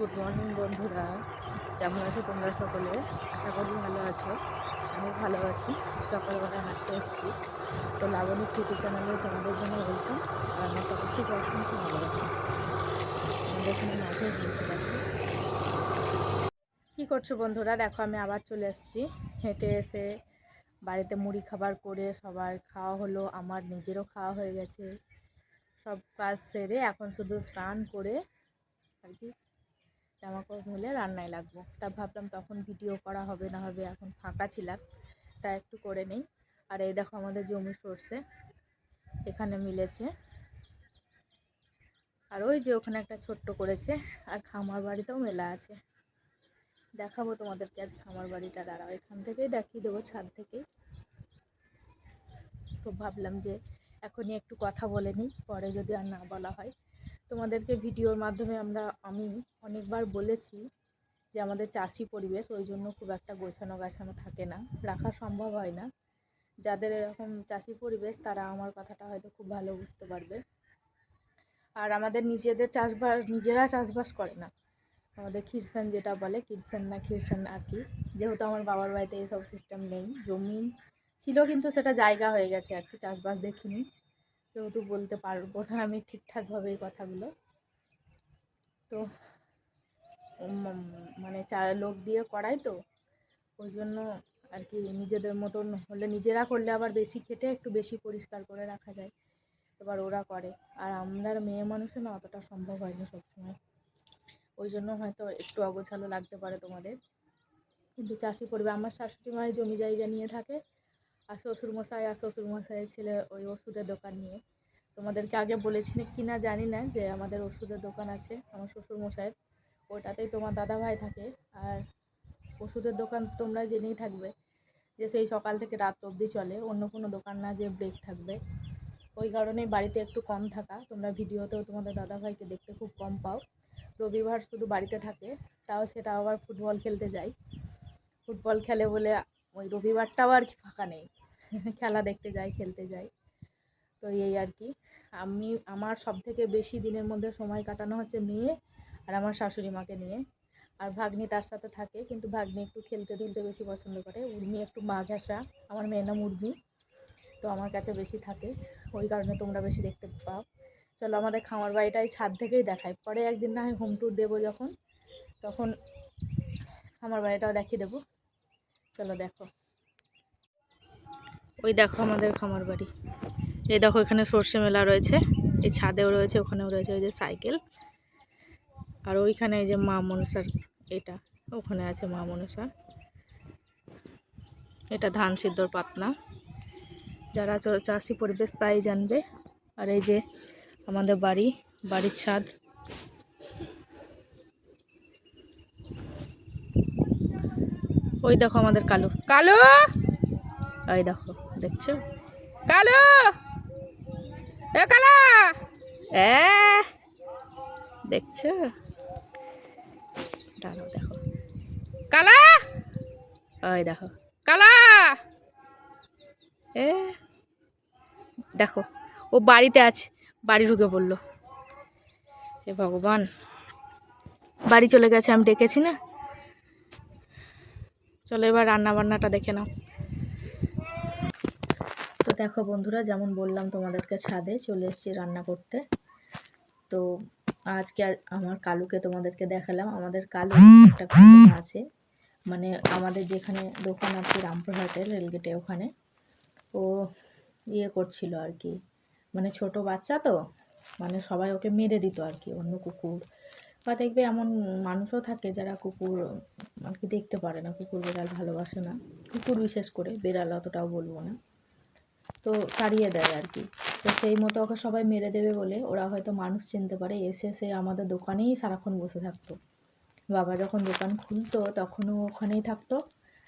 Good morning বন্ধুরা। কেমন আছো তোমরা সকলে? আশা করি ভালো আছো। আমি ভালো আছি। সকালবেলা হাঁটতে এসেছি। তো লাবণী স্মৃতি চ্যানেলে তোমাদের জন্য ওয়েলকাম আর আমার তরফ থেকে অসংখ্য ভালোবাসা। আমাদের এখানে মাঠে ঘুরতে পারছি কী করছ বন্ধুরা? দেখো, আমি আবার চলে এসেছি। হেঁটে এসে বাড়িতে মুড়ি খাবার করে সবার খাওয়া হলো। আমার নিজেরও খাওয়া হয়ে গেছে। সব কাজ সেরে এখন শুধু স্নান করে আর কি জামা কাপড় মিলে রান্নায় লাগবো। তা ভাবলাম তখন ভিডিও করা হবে, না হবে এখন ফাঁকা ছিলাম। তা একটু করে নেই। আর এই দেখো আমাদের জমি সরষে, এখানে মিলেছে। আর ওই যে ওখানে একটা ছোট্ট করেছে, আর খামার বাড়িতেও মেলা আছে। দেখাবো তোমাদেরকে আজ খামার বাড়িটা। দাঁড়াও, এখান থেকেই দেখিয়ে দেবো, ছাদ থেকেই। তো ভাবলাম যে এখনই একটু কথা বলে নিই, পরে যদি আর না বলা হয়। তোমাদেরকে ভিডিওর মাধ্যমে আমরা, আমি অনেকবার বলেছি যে আমাদের চাষি পরিবেশ ওই জন্য খুব একটা গোছানো গাছানো থাকে না, রাখা সম্ভব হয় না। যাদের এরকম চাষি পরিবেশ, তারা আমার কথাটা হয়তো খুব ভালো বুঝতে পারবে। আর আমাদের নিজেদের চাষবাস, নিজেরা চাষবাস করে না। আমাদের খিরসান যেটা বলে কিরসান না খিরসান আর কি। যেহেতু আমার বাবার বাড়িতে এইসব সিস্টেম নেই, জমি ছিল কিন্তু সেটা জায়গা হয়ে গেছে আর কি, চাষবাস দেখিনি। সেহেতু বলতে পারব না, আমি ঠিকঠাকভাবে এই কথাগুলো। তো মানে চা, লোক দিয়ে করাই তো, ওই জন্য আর কি নিজেদের মতন হলে নিজেরা করলে আবার বেশি খেটে একটু বেশি পরিষ্কার করে রাখা যায়, এবার ওরা করে। আর আমরা মেয়ে মানুষের না অতটা সম্ভব হয় না সবসময়। ওই জন্য হয়তো একটু অগোছালো লাগতে পারে তোমাদের। কিন্তু চাষি পরিবার, আমার শাশুড়ি মায়ের জমি জায়গা নিয়ে থাকে আর শ্বশুরমশাই আর শ্বশুরমশাইয়ের ছেলে ওই ওষুধের দোকান নিয়ে। তোমাদেরকে আগে বলেছি কি না জানি না যে আমাদের ওষুধের দোকান আছে আমার শ্বশুরমশাইয়ের। ওটাতেই তোমার দাদা ভাই থাকে আর ওষুধের দোকান তোমরা জেনেই থাকবে যে সেই সকাল থেকে রাত অবধি চলে, অন্য কোনো দোকান না যে ব্রেক থাকবে। ওই কারণেই বাড়িতে একটু কম থাকা। তোমরা ভিডিওতেও তোমাদের দাদা ভাইকে দেখতে খুব কম পাও। রবিবার শুধু বাড়িতে থাকে, তাও সেটা আবার ফুটবল খেলতে যায়। ফুটবল খেলে বলে ওই রবিবারটাও আর কি ফাঁকা নেই। খেলা দেখতে যাই, খেলতে যাই। তো এই আর কি। আমি, আমার সব থেকে বেশি দিনের মধ্যে সময় কাটানো হচ্ছে মেয়ে আর আমার শাশুড়ি মাকে নিয়ে। আর ভাগ্নি তার সাথে থাকে, কিন্তু ভাগ্নি একটু খেলতে তুলতে বেশি পছন্দ করে। উর্মি একটু মা ঘেঁষা আমার মেয়ের নাম উর্মি। তো আমার কাছে বেশি থাকে। ওই কারণে তোমরা বেশি দেখতে পাও। চলো আমাদের খামার বাড়িটাই ছাদ থেকেই দেখায় পরে একদিন না হয় হোম ট্যুর দেবো যখন, তখন আমার বাড়িটাও দেখিয়ে দেবো। চলো দেখো। ওই দেখো আমাদের খামার বাড়ি। এই দেখো এখানে সর্ষে মেলা রয়েছে, এই ছাদেও রয়েছে, ওখানেও রয়েছে, ওই যে সাইকেল। আর ওইখানে এই যে মা মনসার এটা, ওখানে আছে মা মনসা। এটা ধান সিদ্ধর পাতনা। যারা চাষি পরিবেশ প্রায় জানবে। আর এই যে আমাদের বাড়ি, বাড়ির ছাদ। ওই দেখো আমাদের কালু। কালু! ওই দেখো। দেখছ? কালো! এ কালা! এ! দেখছ? দাঁড়াও, দেখো। কালা! ওই দেখো। কালা! এ! দেখো, ও বাড়িতে আছে। বাড়ি ঢুকে পড়ল। এ ভগবান! বাড়ি চলে গেছে, আমি ডেকেছি না? চলো এবার রান্না বান্নাটা দেখে নাও। দেখো বন্ধুরা, যেমন বললাম তোমাদেরকে ছাদে চলে এসেছি রান্না করতে। তো আজকে আমার কালুকে তোমাদেরকে দেখালাম। আমাদের কালু একটা আছে। মানে আমাদের যেখানে দোকান আছে রামপুরহাটের রেলগেটে ওখানে। ও ইয়ে করছিল আর কি। মানে ছোট বাচ্চা তো মানে সবাই ওকে মেরে দিত আর কি, অন্য কুকুর। বা দেখবে এমন মানুষও থাকে যারা কুকুর, আর কি দেখতে পারে না কুকুর বিড়াল ভালোবাসে না। কুকুর বিশেষ করে, বিড়াল অতটাও বলব না। তো তাড়িয়ে দেয় আর কি। তো সেই মতো ওকে সবাই মেরে দেবে বলে ওরা হয়তো মানুষ চিনতে পারে। এসে সে আমাদের দোকানেই সারাক্ষণ বসে থাকতো। বাবা যখন দোকান খুলতো তখনও ওখানেই থাকতো।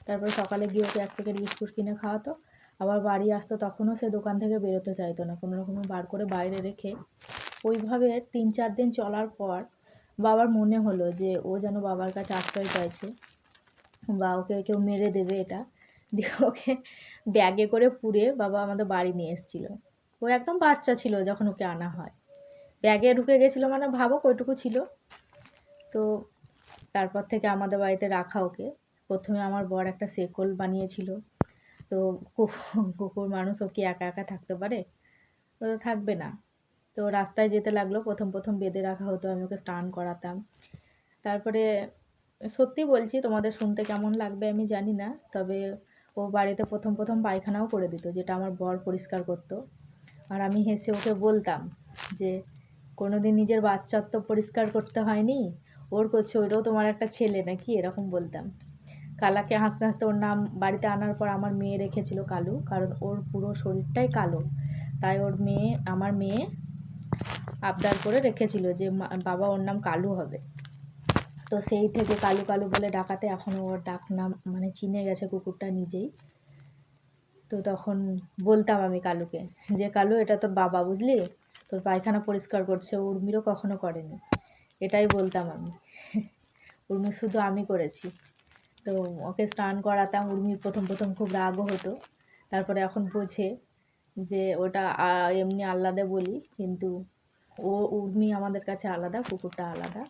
তারপরে সকালে গিয়ে ওকে এক প্যাকেট বিস্কুট কিনে খাওয়াতো। আবার বাড়ি আসতো তখনও সে দোকান থেকে বেরোতে চাইতো না। কোনো রকমে বার করে বাইরে রেখে ওইভাবে তিন চার দিন চলার পর বাবার মনে হলো যে ও যেন বাবার কাছে আশ্রয় চাইছে বা ওকে কেউ মেরে দেবে এটা। দিয়ে ওকে ব্যাগে করে পুড়ে বাবা আমাদের বাড়ি নিয়ে এসেছিল। ও একদম বাচ্চা ছিল যখন ওকে আনা হয়। ব্যাগে ঢুকে গেছিল মানে ভাবো কইটুকু ছিল। তো তারপর থেকে আমাদের বাড়িতে রাখা ওকে। প্রথমে আমার বর একটা সেকল বানিয়েছিল। তো কুকুর মানুষ ও কি একা একা থাকতে পারে? ও থাকবে না। তো রাস্তায় যেতে লাগল। প্রথম প্রথম বেঁধে রাখা হতো। আমি ওকে স্নান করাতাম। তারপরে সত্যি বলছি, তোমাদের শুনতে কেমন লাগবে আমি জানি না। তবে ও বাড়িতে প্রথম প্রথম পায়খানাও করে দিত, যেটা আমার বর পরিষ্কার করতো। আর আমি হেসে ওকে বলতাম যে, কোনোদিন নিজের বাচ্চার তো পরিষ্কার করতে হয়নি, ওর করছে ওইটাও তোমার একটা ছেলে নাকি? এরকম বলতাম। কালাকে হাসতে হাসতে ওর নাম বাড়িতে আনার পর আমার মেয়ে রেখেছিল কালু, কারণ ওর পুরো শরীরটাই কালো। তাই ওর মেয়ে, আমার মেয়ে আবদার করে রেখেছিল যে বাবা, ওর নাম কালু হবে। তো সেই থেকে কালু কালু বলে ডাকাতে এখন ওর ডাক নাম মানে চিনে গেছে কুকুরটা নিজেই। তো তখন বলতাম আমি কালুকে যে, কালু, এটা তোর বাবা, বুঝলি? তোর পায়খানা পরিষ্কার করছে, উর্মিরও কখনো করেনি। এটাই বলতাম আমি। উর্মি, শুধু আমি করেছি। তো ওকে স্নান করাতাম, উর্মির প্রথম প্রথম খুব রাগও হতো। তারপরে এখন বোঝে যে, ওটা এমনি আলাদা বলি, কিন্তু ও, উর্মি আমাদের কাছে আলাদা, কুকুরটা আলাদা।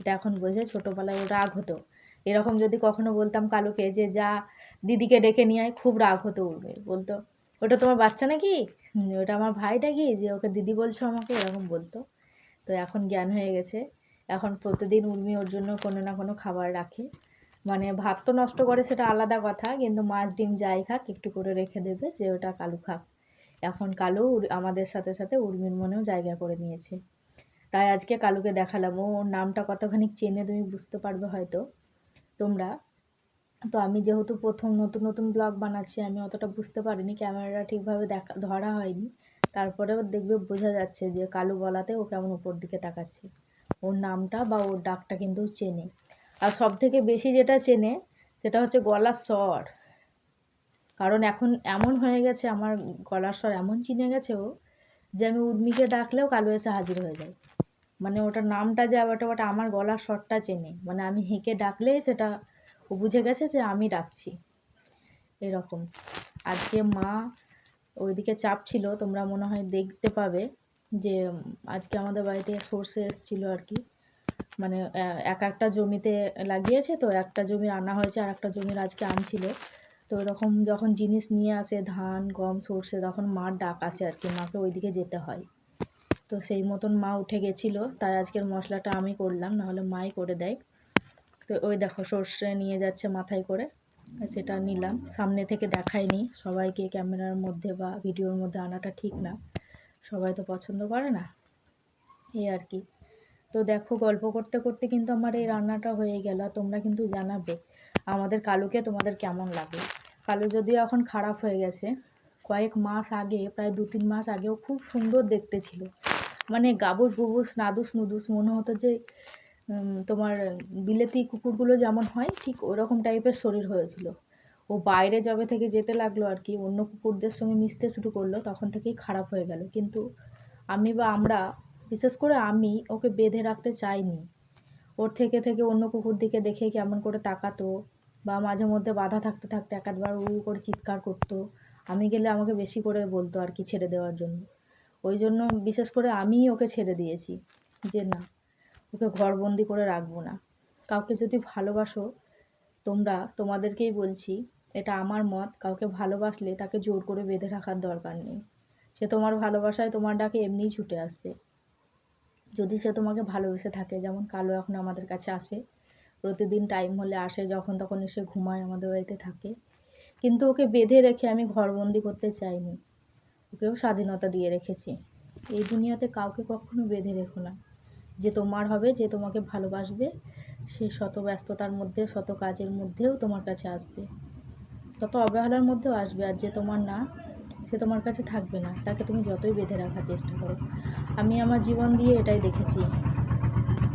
এটা এখন বোঝে ছোটোবেলায় ও রাগ হতো। এরকম যদি কখনো বলতাম কালুকে যে, যা, দিদিকে ডেকে নিয়ে আয়, খুব রাগ হতো উর্মি বলতো, ওটা তোমার বাচ্চা নাকি? ওটা আমার ভাইটা কি যে, ওকে দিদি বলছো আমাকে, এরকম বলতো। তো এখন জ্ঞান হয়ে গেছে। এখন প্রতিদিন উর্মি ওর জন্য কোনো না কোনো খাবার রাখে। মানে ভাত তো নষ্ট করে সেটা আলাদা কথা, কিন্তু মাছ, ডিম যাই খাক, একটু করে রেখে দেবে যে, ওটা কালু খাক। এখন কালু আমাদের সাথে সাথে উর্মির মনেও জায়গা করে নিয়েছে। তাই আজকে কালুকে দেখালাম। ও ওর নামটা কতখানি চেনে তুমি বুঝতে পারবে হয়তো, তোমরা। তো আমি যেহেতু প্রথম নতুন নতুন ব্লগ বানাচ্ছি, আমি অতটা বুঝতে পারিনি, ক্যামেরাটা ঠিকভাবে দেখা, ধরা হয়নি। তারপরেও দেখবে, বোঝা যাচ্ছে যে কালু বলাতে ও কেমন উপর দিকে তাকাচ্ছে। ওর নামটা বা ওর ডাকটা কিন্তু চেনে। আর সব থেকে বেশি যেটা চেনে, সেটা হচ্ছে গলার স্বর। কারণ এখন এমন হয়ে গেছে, আমার গলার স্বর এমন চিনে গেছে ও, যে আমি উর্মিকে ডাকলেও কালু এসে হাজির হয়ে যায়। মানে ওটার নামটা যে ওটা ওটা আমার গলার স্বরটা চেনে। মানে আমি হেঁকে ডাকলেই সেটা ও বুঝে গেছে যে আমি ডাকছি। এরকম। আজকে মা ওইদিকে চাপ ছিল তোমরা মনে হয় দেখতে পাবে যে, আজকে আমাদের বাড়িতে সর্ষে এসেছিল আর কি। মানে এক একটা জমিতে লাগিয়েছে তো একটা জমি আনা হয়েছে, আর একটা জমির আজকে আনছিল। তো এরকম যখন জিনিস নিয়ে আসে, ধান, গম, সর্ষে, তখন মার ডাক আসে আর কি, মাকে ওইদিকে যেতে হয়। তো সেই মতন মা উঠে গেছিল, তাই আজকের মশলাটা আমি করলাম, নাহলে মাই করে দেয়। তো ওই দেখো সর্ষে নিয়ে যাচ্ছে মাথায় করে, সেটা নিলাম। সামনে থেকে দেখাইনি সবাইকে ক্যামেরার মধ্যে বা ভিডিওর মধ্যে আনাটা ঠিক না, সবাই তো পছন্দ করে না, এই আর কি। তো দেখো গল্প করতে করতে কিন্তু আমার এই রান্নাটা হয়ে গেল তোমরা কিন্তু জানাবে, আমাদের কালুকে তোমাদের কেমন লাগে? কালু যদিও এখন খারাপ হয়ে গেছে, কয়েক মাস আগে, প্রায় দু তিন মাস আগেও খুব সুন্দর দেখতে ছিল। মানে গাবুস গুবুস, নাদুস নুদুস মনে হতো যে তোমার বিলেতি কুকুরগুলো যেমন হয়, ঠিক ওরকম টাইপের শরীর হয়েছিল। ও বাইরে যবে থেকে যেতে লাগল আর কি, অন্য কুকুরদের সঙ্গে মিশতে শুরু করল, তখন থেকেই খারাপ হয়ে গেল। কিন্তু আমি বা আমরা, বিশেষ করে আমি, ওকে বেঁধে রাখতে চাইনি। ওর থেকে থেকে অন্য কুকুর দিকে দেখে কেমন করে তাকাতো, বা মাঝে মধ্যে বাধা থাকতে থাকতে এক উ উ করে চিৎকার করতো। আমি গেলে আমাকে বেশি করে বলতো আর কি ছেড়ে দেওয়ার জন্য। ওই জন্য বিশেষ করে আমিই ওকে ছেড়ে দিয়েছি যে না, ওকে ঘরবন্দি করে রাখব না। কাউকে যদি ভালোবাসো, তোমরা, তোমাদেরকেই বলছি, এটা আমার মত, কাউকে ভালোবাসলে তাকে জোর করে বেঁধে রাখার দরকার নেই। সে তোমার ভালোবাসায় তোমার ডাকে এমনিই ছুটে আসবে। যদি সে তোমাকে ভালোবেসে থাকে, যেমন কালো এখন আমাদের কাছে আসে, প্রতিদিন টাইম হলে আসে, যখন তখন এসে ঘুমায় আমাদের বাড়িতে থাকে। কিন্তু ওকে বেঁধে রেখে আমি ঘরবন্দি করতে চাইনি। ওকেও স্বাধীনতা দিয়ে রেখেছি। এই দুনিয়াতে কাউকে কখনো বেঁধে রেখো না। যে তোমার হবে, যে তোমাকে ভালোবাসবে, সে শত ব্যস্ততার মধ্যে শত কাজের মধ্যেও তোমার কাছে আসবে। শত অবহেলার মধ্যেও আসবে আর যে তোমার না, সে তোমার কাছে থাকবে না। তাকে তুমি যতই বেঁধে রাখার চেষ্টা করো। আমি আমার জীবন দিয়ে এটাই দেখেছি।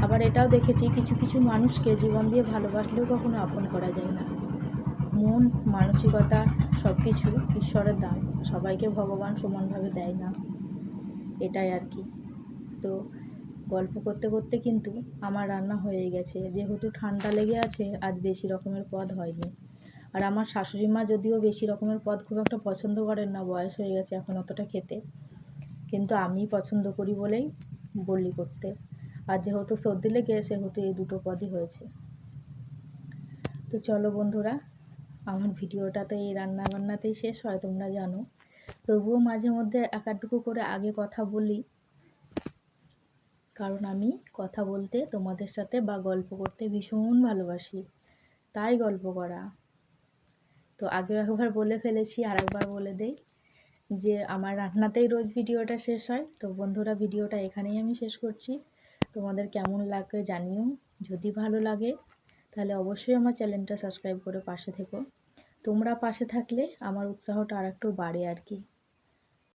আবার এটাও দেখেছি, কিছু কিছু মানুষকে জীবন দিয়ে ভালোবাসলেও কখনো আপন করা যায় না। মন, মানসিকতা সব কিছু ঈশ্বরের দান। সবাইকে ভগবান সমানভাবে দেয় না। এটাই আর কি। তো গল্প করতে করতে কিন্তু আমার রান্না হয়ে গেছে। যেহেতু ঠান্ডা লেগে আছে, আজ বেশি রকমের পদ হয়নি। আর আমার শাশুড়ি মা যদিও বেশি রকমের পদ খুব একটা পছন্দ করেন না, বয়স হয়ে গেছে এখন অতটা খেতে। কিন্তু আমি পছন্দ করি বলেই বললি করতে। আর যেহেতু সর্দি লেগে, সেহেতু এই দুটো পদই হয়েছে। তো চলো বন্ধুরা আমার ভিডিওটা তো এই রান্না বান্নাতেই শেষ হয়, তোমরা জানো। তবুও মাঝে মধ্যে একাটুকু করে আগে কথা বলি। কারণ আমি কথা বলতে, তোমাদের সাথে বা গল্প করতে ভীষণ ভালোবাসি। তাই গল্প করা। তো আগেও একবার বলে ফেলেছি আর একবার বলে দেই যে, আমার রান্নাতেই রোজ ভিডিওটা শেষ হয়। তো বন্ধুরা, ভিডিওটা এখানেই আমি শেষ করছি। তোমাদের কেমন লাগবে জানিও। যদি ভালো লাগে তাহলে অবশ্যই আমার চ্যানেলটা সাবস্ক্রাইব করে পাশে থেকো। তোমরা পাশে থাকলে আমার উৎসাহটা আর একটু বাড়ে আর কি।